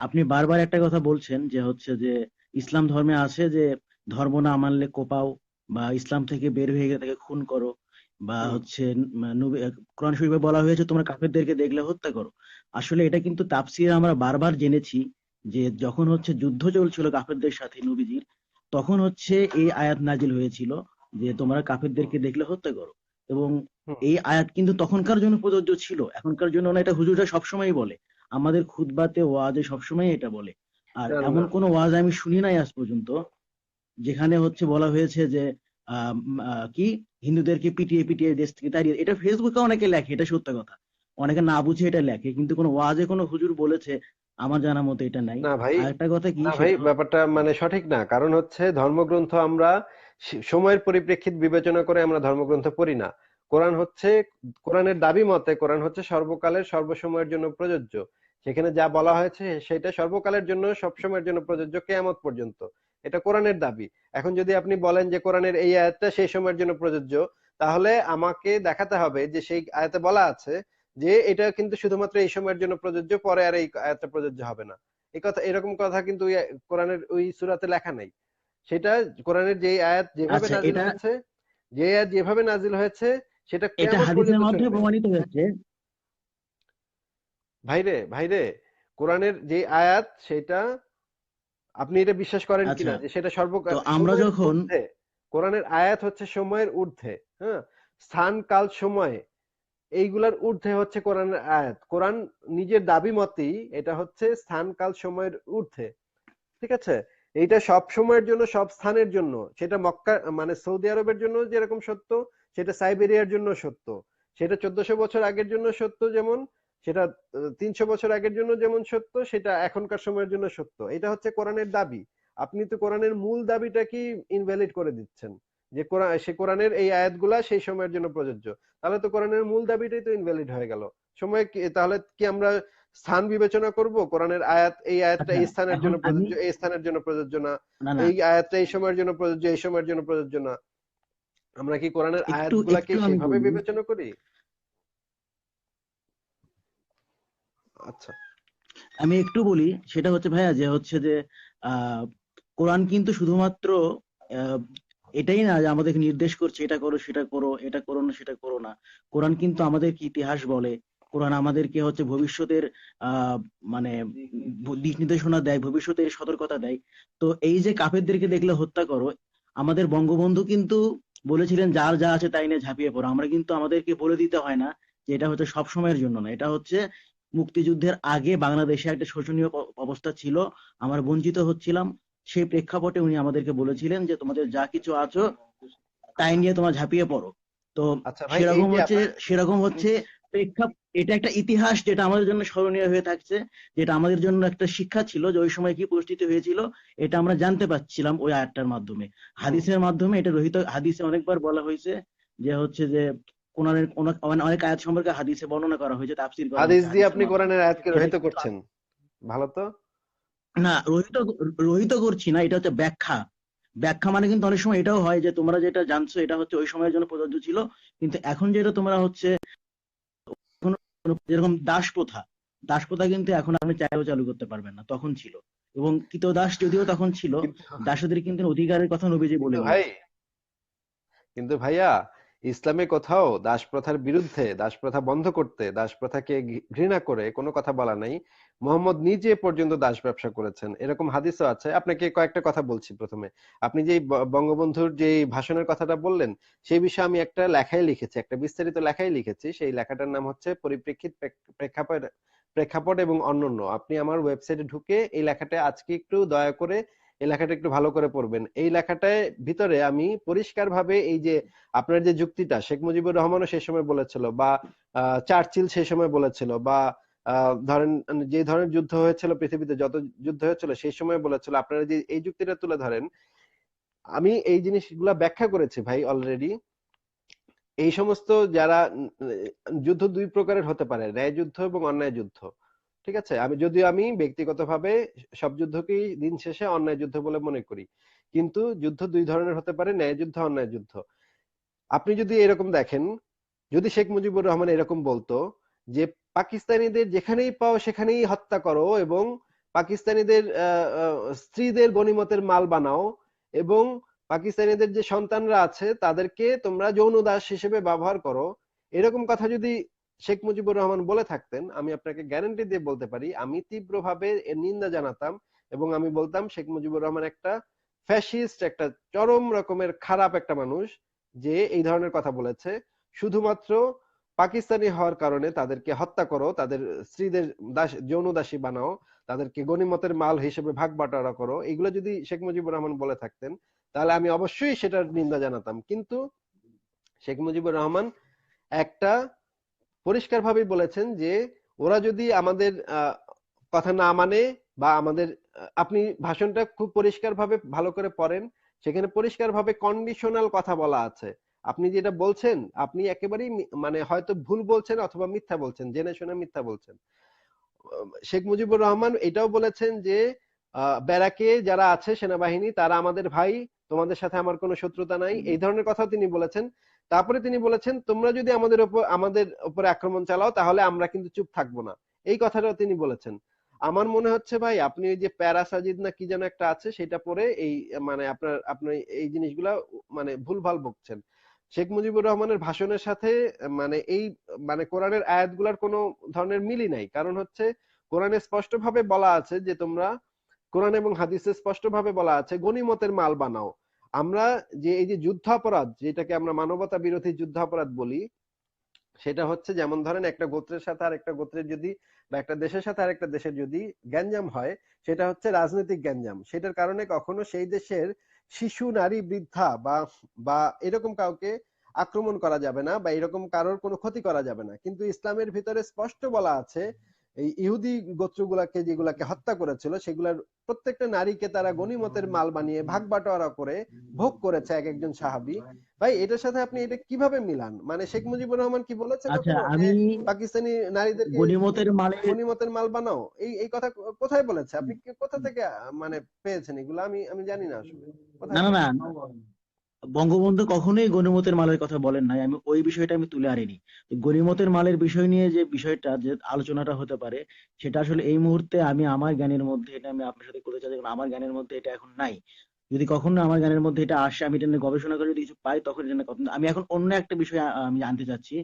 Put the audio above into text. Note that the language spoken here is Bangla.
আপনি বারবার একটা কথা বলছেন যে হচ্ছে যে ইসলাম ধর্মে আছে যে ধর্ম না মানলে কোপাও বা ইসলাম থেকে বের হয়ে গেলে তাকে খুন করো বা হচ্ছে কোরআন শরীফে বলা হয়েছে তোমরা কাফেরদেরকে দেখলে হত্যা করো। আসলে এটা কিন্তু তাফসিরে আমরা বারবার জেনেছি যে যখন হচ্ছে যুদ্ধ চলছিল কাফেরদের সাথে নবীজির তখন হচ্ছে এই আয়াত নাজিল হয়েছিল যে তোমরা কাফেরদেরকে দেখলে হত্যা করো। এবং এই আয়াত কিন্তু তখনকার জন্য প্রযোজ্য ছিল। এখনকার জন্য না এটা হুজুররা সবসময় বলে। আমাদের খুতবাতে ওয়াজে সবসময় এটা বলে। আর। এমন কোনো ওয়াজ আমি শুনি নাই আজ পর্যন্ত যেখানে হচ্ছে বলা হয়েছে যে কি? হিন্দুদেরকে পিটিয়ে পিটিয়ে দেশ থেকে তাড়িয়ে এটা ফেসবুকে অনেকে লেখে এটা সত্য কথা। অনেকে না বুঝে এটা লেখে কিন্তু কোনো ওয়াজে কোনো হুজুর বলেছে আমার জানা মতো এটা নাই। না ভাই একটা কথা কি না ভাই ব্যাপারটা মানে সঠিক না। কারণ হচ্ছে ধর্মগ্রন্থ আমরা সময়ের পরিপ্রেক্ষিত বিবেচনা করে আমরা ধর্মগ্রন্থ পড়ি না। কোরআন হচ্ছে কোরআনের দাবি মতে কোরআন হচ্ছে সর্বকালের সর্বসময়ের জন্য প্রযোজ্য। সেখানে যা বলা হয়েছে সেটা সর্বকালের জন্য সবসময়ের জন্য প্রযোজ্য কেয়ামত পর্যন্ত। এটা কোরআনের দাবি। এখন যদি আপনি বলেন যে কোরআনের এই আয়াতটা সেই সময়ের জন্য প্রযোজ্য তাহলে আমাকে দেখাতে হবে যে সেই আয়াতে বলা আছে যে এটা কিন্তু শুধুমাত্র এই সময়ের জন্য প্রযোজ্য পরে আর এই আয়াতটা প্রযোজ্য হবে না। এই কথা এরকম কথা কিন্তু কোরআনের ওই সুরাতে লেখা নাই। সেটা কোরআনের যে আয়াত যেভাবে আচ্ছা, নাজিল হয়েছে যে আয়াত যেভাবে নাজিল হয়েছে সেটা এটা হাদিসের মাধ্যমে। প্রমাণিত হয়েছে ভাইরে ভাইরে কোরআনের যে আয়াত সেটা আপনি এটা বিশ্বাস করেন আচ্ছা, কিনা যে সেটা সর্বকাল আমরা যখন- কোরআনের আয়াত হচ্ছে সময়ের ঊর্ধ্বে হ্যাঁ? স্থান কাল সময় এইগুলার ঊর্ধ্বে হচ্ছে কোরআনের আয়াত। কোরআন নিজের দাবি মতেই এটা হচ্ছে স্থান কাল সময়ের ঊর্ধ্বে ঠিক আছে? এইটা সব সময়ের জন্য সব স্থানের জন্য সেটা মক্কা মানে সৌদি আরবের জন্য যেরকম সত্য সেটা সাইবেরিয়ার জন্য সত্য সেটা চোদ্দশো বছর আগের জন্য সত্য যেমন সেটা তিনশো বছর আগের জন্য যেমন সত্য সেটা এখনকার সময়ের জন্য সত্য। এটা হচ্ছে কোরআনের দাবি। আপনি তো কোরআনের মূল দাবিটা কি ইনভ্যালিড করে দিচ্ছেন? যে কোরআন সে কোরআনের এই আয়াতগুলা সেই সময়ের জন্য প্রযোজ্য। তাহলে তো কোরআনের মূল দাবিটাই তো ইনভ্যালিড হয়ে গেল। সময় কি তাহলে কি আমরা স্থান বিবেচনা করব? কোরআনের আয়াত এই আয়াতটা এই আচ্ছা, স্থানের জন্য প্রযোজ্য এই স্থানের জন্য প্রযোজ্য না? এই আয়াতটা এই সময়ের জন্য প্রযোজ্য এই সময়ের জন্য প্রযোজ্য না। আমরা কি কোরআনের আয়াতগুলাকে সেভাবে বিবেচনা করি? আচ্ছা। আমি একটু বলি সেটা হচ্ছে ভাইয়া যে হচ্ছে যে আহ কোরআন কিন্তু শুধুমাত্র এটাই না যে আমাদেরকে নির্দেশ করছে এটা করো সেটা করো এটা করো না সেটা করো না। কোরআন কিন্তু আমাদেরকে ইতিহাস বলে। কোরআন আমাদেরকে হচ্ছে ভবিষ্যতের মানে দিক নির্দেশনা দেয় ভবিষ্যতের সতর্কতা দেয়। তো এই যে কাফেরদেরকে দেখলে হত্যা করো আমাদের বঙ্গবন্ধু কিন্তু বলেছিলেন যার যা আছে তাই নিয়ে ঝাঁপিয়ে পড়ো। আমরা কিন্তু আমাদেরকে বলে দিতে হয় না যে এটা হচ্ছে সব সময়ের জন্য না এটা হচ্ছে মুক্তিযুদ্ধের আগে বাংলাদেশে একটা শোচনীয় অবস্থা ছিল। আমরা বঞ্চিত হচ্ছিলাম। সেই প্রেক্ষাপটে উনি আমাদেরকে বলেছিলেন যে তোমাদের যা কিছু আছো তাই নিয়ে তোমরা ঝাঁপিয়ে পড়ো। তো আচ্ছা সেরকম হচ্ছে সেরকম হচ্ছে প্রেক্ষাপ এটা একটা ইতিহাস যেটা আমাদের জন্য স্মরণীয় হয়ে থাকছে যেটা আমাদের জন্য একটা শিক্ষা ছিল যে ওই সময় কি পরিস্থিতি হয়েছিল এটা আমরা জানতে পারছিলাম ওই আয়াতটার মাধ্যমে। হাদিসের মাধ্যমে এটা রহিত হাদিসে অনেকবার বলা হয়েছে যে হচ্ছে যে কোরআনের অনেক অনেক আয়াত সম্পর্কে হাদিসে বর্ণনা করা হয়েছে তাফসীর করা হাদিস দিয়ে আপনি কোরআনের আয়াতকে রহিত করছেন? ভালো তো? না রহিত রহিত করছি না এটা হচ্ছে ব্যাখ্যা। ব্যাখ্যা মানে কিন্তু অনেক সময় এটাও হয় যে তোমরা যেটা জানছো এটা হচ্ছে ওই সময়ের জন্য প্রযোজ্য ছিল কিন্তু এখন যেটা তোমরা হচ্ছে যেরকম দাস প্রথা দাস প্রথা কিন্তু এখন আপনি চাইলেও চালু করতে পারবেন না তখন ছিল। এবং দাস যদিও তখন ছিল দাসদের কিন্তু অধিকারের কথা নবীজি বলে ভাই কিন্তু ভাইয়া ইসলামে কোথাও দাস প্রথার বিরুদ্ধে দাস প্রথা বন্ধ করতে দাস প্রথাকে ঘৃণা করে কোনো কথা বলা নাই। মোহাম্মদ নিজে পর্যন্ত দাস ব্যবসা করেছেন। এরকম হাদিসও আছে। আপনাকে কয়েকটা কথা বলছি প্রথমে। আপনি যে বঙ্গবন্ধুর যে ভাষণের কথাটা বললেন, সেই বিষয়ে আমি একটা লেখাই লিখেছি, একটা বিস্তারিত লেখাই লিখেছি। সেই লেখাটার নাম হচ্ছে পরিপ্রেক্ষিত প্রেক্ষাপট প্রেক্ষাপট এবং অন্যান্য আপনি আমার ওয়েবসাইটে ঢুকে এই লেখাটা আজকে একটু দয়া করে এই লেখাটা একটু ভালো করে পড়বেন। এই লেখাটায় ভিতরে আমি পরিষ্কারভাবে এই যে আপনার যে যুক্তিটা, শেখ মুজিবুর রহমানও সেই সময় বলেছিল বা চার্চিল সেই সময় বলেছিল বা ধরেন, যে ধরনের যুদ্ধ হয়েছিল পৃথিবীতে, যত যুদ্ধ হয়েছিল সেই সময় বলেছিল। আপনারা যে এই যুক্তিটা তুলে ধরেন, আমি এই জিনিসগুলা ব্যাখ্যা করেছি ভাই অলরেডি এই সমস্ত যারা যুদ্ধ দুই প্রকারের হতে পারে, ন্যায় যুদ্ধ এবং অন্যায় যুদ্ধ। ঠিক আছে? আমি, যদিও আমি ব্যক্তিগতভাবে সব যুদ্ধকেই দিন শেষে অন্যায় যুদ্ধ বলে মনে করি। কিন্তু যুদ্ধ দুই ধরনের হতে পারে, ন্যায় যুদ্ধ, অন্যায় যুদ্ধ। আপনি যদি এরকম দেখেন, যদি শেখ মুজিবুর রহমান এরকম বলতো যে, পাকিস্তানিদের যেখানেই পাও সেখানেই হত্যা করো এবং পাকিস্তানিদের স্ত্রীদের গনিমতের মাল বানাও এবং পাকিস্তানিদের যে সন্তানরা আছে তাদেরকে তোমরা যৌন দাস হিসেবে ব্যবহার করো, এরকম কথা যদি শেখ মুজিবুর রহমান বলে থাকতেন, আমি আপনাকে গ্যারান্টি দিয়ে বলতে পারি, আমি তীব্রভাবে এর নিন্দা জানাতাম এবং আমি বলতাম, শেখ মুজিবুর রহমান একটা ফ্যাসিস্ট একটা চরম রকমের খারাপ একটা মানুষ যে এই ধরনের কথা বলেছে। শুধুমাত্র পাকিস্তানি হওয়ার কারণে তাদেরকে হত্যা করো, তাদের স্ত্রীদের দাস, যৌন দাসী বানাও, তাদেরকে গনিমতের মাল হিসেবে ভাগ বাটোয়ারা করো, এগুলো যদি শেখ মুজিবুর রহমান বলে থাকতেন, তাহলে আমি অবশ্যই সেটার নিন্দা জানাতাম। কিন্তু শেখ মুজিবুর রহমান একটা পরিষ্কারভাবেই বলেছেন যে ওরা যদি আমাদের কথা না মানে বা আমাদের আপনি ভাষণটা খুব পরিষ্কারভাবে ভালো করে পড়েন সেখানে পরিষ্কারভাবে কন্ডিশনাল কথা বলা আছে। আপনি যেটা বলছেন আপনি একেবারেই মানে হয়তো ভুল বলছেন অথবা মিথ্যা বলছেন জেনে শুনে মিথ্যা বলছেন। শেখ মুজিবুর রহমান এটাও বলেছেন যে আহ, ব্যারাকে যারা আছে সেনাবাহিনী তারা আমাদের ভাই তোমাদের সাথে আমার কোনো শত্রুতা নাই। এই ধরনের কথাও তিনি বলেছেন। তারপরে তিনি বলেছেন, তোমরা যদি আমাদের উপর আমাদের উপরে আক্রমণ চালাও, তাহলে আমরা কিন্তু চুপ থাকব না। এই কথাটাও তিনি বলেছেন। আমার মনে হচ্ছে ভাই, আপনি ওই যে প্যারা সাজিদ না কি যেন একটা আছে, সেটা পরে এই মানে আপনার আপনার এই জিনিসগুলা মানে ভুলভাল বকছেন। শেখ মুজিবুর রহমানের ভাষণের সাথে মানে এই মানে কোরআনের আয়াতগুলার কোনো ধরনের মিলই নাই। কারণ হচ্ছে, কোরআনে স্পষ্টভাবে বলা আছে যে তোমরা, কোরআন এবং হাদিসে স্পষ্টভাবে বলা আছে গনিমতের মাল বানাও। আমরা যে, এই যে যুদ্ধাপরাধ, যেটাকে আমরা মানবতা বিরোধী যুদ্ধাপরাধ বলি, সেটা হচ্ছে যেমন ধরেন একটা গোত্রের সাথে আর একটা গোত্রের যদি, বা একটা দেশের সাথে আর একটা দেশের যদি গ্যাঞ্জাম হয়, সেটা হচ্ছে রাজনৈতিক গ্যাঞ্জাম। সেটার কারণে কখনো সেই দেশের শিশু, নারী, বৃদ্ধা বা বা এরকম কাউকে আক্রমণ করা যাবে না বা এরকম কারোর কোনো ক্ষতি করা যাবে না। কিন্তু ইসলামের ভিতরে স্পষ্ট বলা আছে এই ইহুদি গোত্রগুলাকে যেগুলাকে হত্যা করেছিল সেগুলার প্রত্যেকটা নারীকে তারা গনিমতের মাল বানিয়ে ভাগ বাটোয়ারা করে ভোগ করেছে এক একজন সাহাবী। ভাই এটার সাথে আপনি এটা কীভাবে মিলান? মানে শেখ মুজিবুর রহমান কি বলেছে আচ্ছা আমি পাকিস্তানি নারীদের গনিমতের মালের গনিমতের মাল বানাও? এই এই কথা কোথায় বলেছে? আপনি কোথা থেকে মানে পেয়েছেন এগুলো? আমি আমি জানি না আসলে। না না? বঙ্গবন্ধু কখনোই গনিমতের মালের কথা বলেন নাই, আমি ওই বিষয়টা আমি তুলে আনিনি। গনিমতের মালের বিষয় নিয়ে যে বিষয়টা, যে আলোচনাটা হতে পারে, সেটা আসলে এই মুহূর্তে আমি আমার জ্ঞানের মধ্যে এটা আমি আপনার সাথে করতে চাই কারণ আমার জ্ঞানের মধ্যে এটা এখন নাই। যদি কখনো আমার জ্ঞানের মধ্যে এটা আসে, আমি এটা নিয়ে গবেষণা করে যদি কিছু পাই, তখন আমি এখন অন্য একটা বিষয় আমি জানতে চাচ্ছি